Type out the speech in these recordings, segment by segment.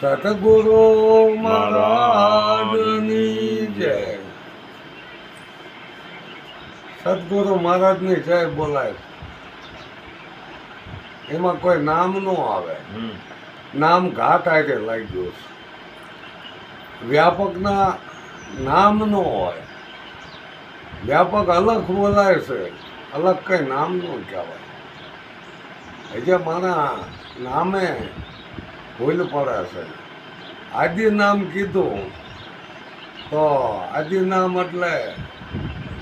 સતગુરુ મહારાજની જય. સદગુરુ મહારાજની જય બોલાય. એમાં કોઈ નામ નો આવે. નામ ઘાટ આગે લાગ્યું છે. વ્યાપકના નામ નો હોય. વ્યાપક અલગ બોલાય છે. અલગ કઈ નામ નો કહેવાય. એટલે મારા નામે ભૂલ પડે છે. આદિ નામ કીધું તો આદિ નામ એટલે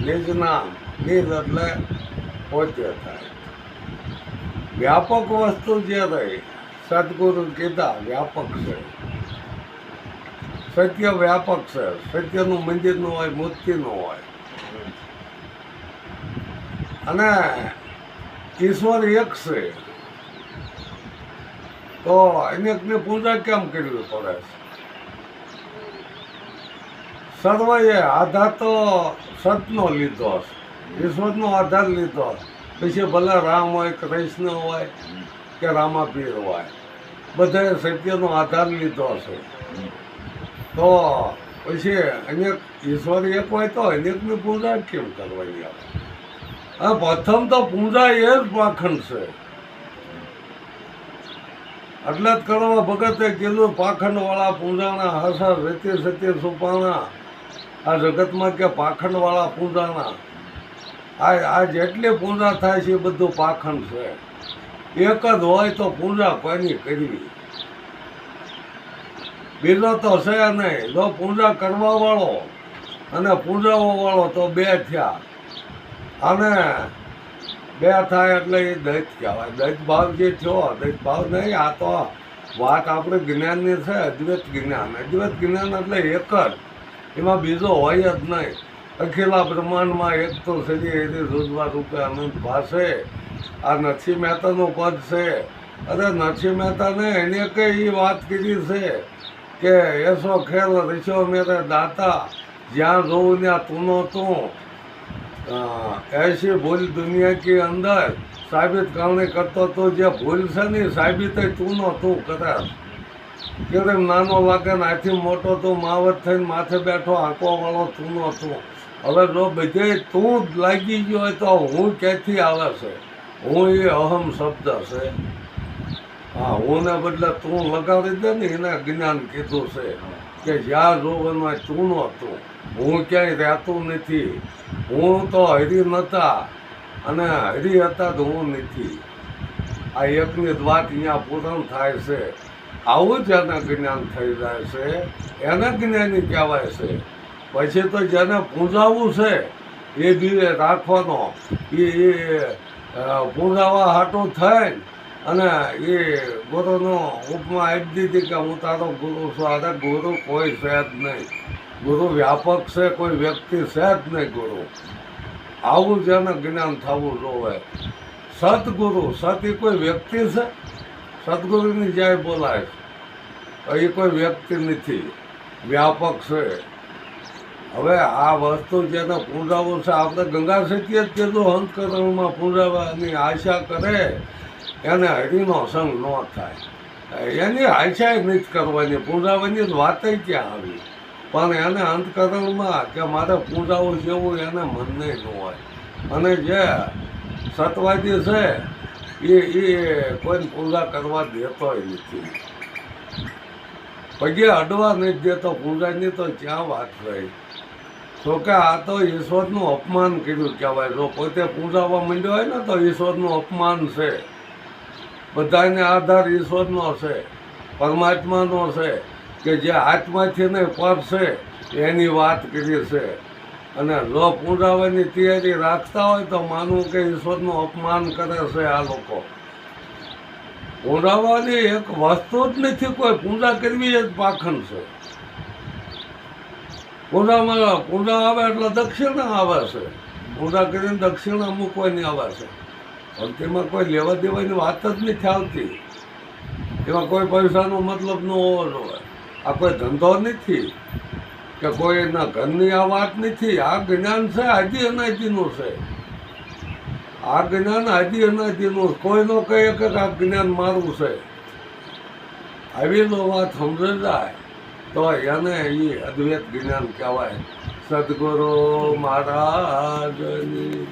નિજ નામ, નિજ એટલે પોતે થાય. વ્યાપક વસ્તુ જે રહી, સદગુરુ કીધા વ્યાપક છે. સત્ય વ્યાપક છે. સત્યનું મંદિરનું હોય, મૂર્તિનું હોય. અને ઈશ્વર એક છે. તો અનેકની પૂજા કેમ કરવી પડે? સર્વએ આધાર તો સતનો લીધો ઈશ્વરનો આધાર લીધો પછી ભલે રામ હોય કૃષ્ણ હોય કે રામાપીર હોય બધાએ સત્યનો આધાર લીધો છે. તો પછી અનેક ઈશ્વર એક હોય તો અનેકની પૂજા કેમ કરવાની? આવે પ્રથમ તો પૂજા એ જ પાખંડ છે. એટલે જ કરવા ભગતે કીધું પાખંડ વાળા પૂજાના હસા સત્ય સત્ય સુપાણા. આ જગતમાં કે પાખંડ વાળા પૂજાના? આ આ જેટલી પૂજા થાય છે એ બધું પાખંડ છે. એક જ હોય તો પૂજા કોઈની કરવી? બીજો તો છે નહીં. જો પૂજા કરવા વાળો અને પૂજાવા વાળો તો બે થયા. અને બે થાય એટલે એ દૈત કહેવાય. દૈત ભાવ જે થયો દૈત ભાવ નહીં આ તો વાત આપણે જ્ઞાનની છે અદ્વૈત જ્ઞાન. અદ્વૈત જ્ઞાન એટલે એક જ. એમાં બીજો હોય જ નહીં. અખિલા બ્રહ્માંડમાં એક તો સજી એની રૂજવા રૂપે અનંત ભાષે આ નરસિંહ મહેતાનું પદ છે. અરે નરસિંહ મહેતાને એને કઈ એ વાત કીધી છે કે એસો ખેલ ઋષો મેરે દાતા જ્યાં જોઉં ત્યાં તું અ, ऐसी भूल दुनिया के अंदर साबित करने કરતો તો જે ભૂલ છે ને એ સાબિત તું નો તું કરે કેમ નાનો લાગે ને આથી મોટો તું માવત થઈને માથે બેઠો આંકો વાળો તું નો તું હવે જો બધે તું જ લાગી ગયો હોય તો હું ક્યાંથી આવે છે હું એ અહમ શબ્દ છે હા, ઓના બદલે તું લગાવી દે ને એને જ્ઞાન કીધું છે કે જ્યાં જોવનમાં તું નો તું હું ક્યાંય રહેતું નથી. હું તો હરી નતા અને હરી હતા તો હું નથી. આ એકની જ વાત અહીંયા પૂરણ થાય છે. આવું જ એને જ્ઞાન થઈ જાય છે. એને જ્ઞાની કહેવાય છે. પછી તો જેને પૂજાવવું છે, એ બી રાખવાનો. એ એ હાટો પૂજાવા થાય અને એ ગુરુનો ઉપમા આપી દીધી કે હું તારો ગુરુ છું. અરે ગુરુ કોઈ છે જ નહીં. ગુરુ વ્યાપક છે, કોઈ વ્યક્તિ છે જ નહીં ગુરુ. આવું જેને જ્ઞાન થવું જોવે. સદગુરુ સત એ કોઈ વ્યક્તિ છે? સદગુરુની જય બોલાય છે. એ કોઈ વ્યક્તિ નથી. વ્યાપક છે. હવે આ વસ્તુ જેને પૂજાવું છે, આપણે ગંગા સત્ય જ કીધું અંતકરણમાં પૂજાવાની આશા કરે. એને હરિનો સંગ ન થાય. એની આશા નથી કરવાની, પૂજાવાની વાત ક્યાં આવી? પણ એને અંતકરણમાં કે મારે પૂજાઓ જેવું એને મનને ન હોય. અને જે સતવાદી છે, એ એ કોઈને પૂજા કરવા દેતો નથી. પગે અડવા નથી દેતો, પૂજાની તો ક્યાં વાત રહી? તો કે આ તો ઈશ્વરનું અપમાન કર્યું કહેવાય. જો પોતે પૂજાવા માંડ્યો હોય ને તો ઈશ્વરનું અપમાન છે. બધાને આધાર ઈશ્વરનો છે, પરમાત્માનો છે, કે જે આત્માથી ને પર એની વાત કરી છે. અને લો પૂજાવાની તૈયારી રાખતા હોય તો માનવું કે ઈશ્વરનું અપમાન કરે છે આ લોકો. પૂજાવાની એક વસ્તુ જ નથી, કોઈ પૂજા કરવી એ જ પાખંડ છે. પૂજામાં પૂજા આવે એટલે દક્ષિણા આવે છે. પૂજા કરીને દક્ષિણા મૂકવાની આવે છે. ભક્તિમાં કોઈ લેવા દેવાની વાત જ નથી આવતી. એમાં કોઈ પૈસાનો મતલબ ન હોવો જોઈએ આ કોઈ ધંધો નથી કે કોઈ એના ઘરની આ વાત નથી. આ જ્ઞાન છે આદિ અનાદિનું છે. આ જ્ઞાન આદિ અનાદિનું કોઈનો કહે કે આ જ્ઞાન મારું છે. આવી નો વાત સમજે જાય તો એને એ અદ્વૈત જ્ઞાન કહેવાય. સદગુરુ મહારાજની